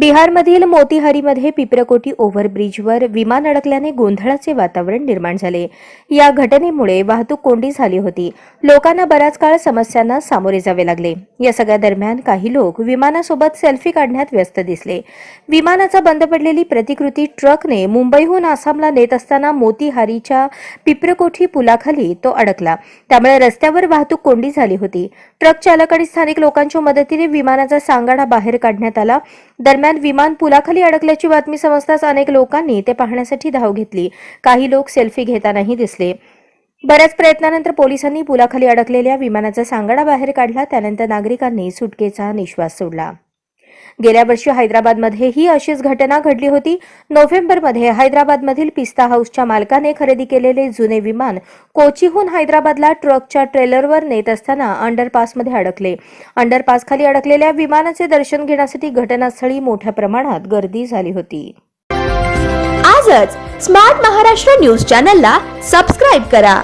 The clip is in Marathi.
बिहारमधील मोतीहारीमध्ये पिपरकोटी ओव्हरब्रिजवर विमान अडकल्याने गोंधळाचे वातावरण निर्माण झाले. या घटनेमुळे वाहतूक कोंडी झाली होती. लोकांना बराच काळ समस्यांना सामोरे जावे लागले. या सगळ्या दरम्यान काही लोक विमानासोबत सेल्फी काढण्यात व्यस्त दिसले. विमानाचा बंद पडलेली प्रतिकृती ट्रकने मुंबईहून आसामला नेत असताना मोतीहारीच्या पिपरकोठी पुलाखाली तो अडकला. त्यामुळे रस्त्यावर वाहतूक कोंडी झाली होती. ट्रक चालक आणि स्थानिक लोकांच्या मदतीने विमानाचा सांगाडा बाहेर काढण्यात आला. दरम्यान विमान पुलाखाली अडकल्याची बातमी समजताच अनेक लोकांनी ते पाहण्यासाठी धाव घेतली. काही लोक सेल्फी घेतानाही दिसले. बऱ्याच प्रयत्नानंतर पोलिसांनी पुलाखाली अडकलेल्या विमानाचा सांगाडा बाहेर काढला. त्यानंतर नागरिकांनी सुटकेचा निश्वास सोडला. गेल्या वर्षी हैदराबादमध्येही अशीच घटना घडली होती. नोव्हेंबरमध्ये हैदराबादमधील पिस्ता हाऊसच्या मालकाने खरेदी केलेले जुने विमान कोचीहून हैदराबादला ट्रकच्या ट्रेलरवर नेत असताना अंडरपासमध्ये अडकले. अंडरपासखाली अडकलेल्या विमानाचे दर्शन घेण्यासाठी घटनास्थळी मोठ्या प्रमाणात गर्दी झाली होती. आजच स्मार्ट महाराष्ट्र न्यूज चॅनलला सबस्क्राईब करा.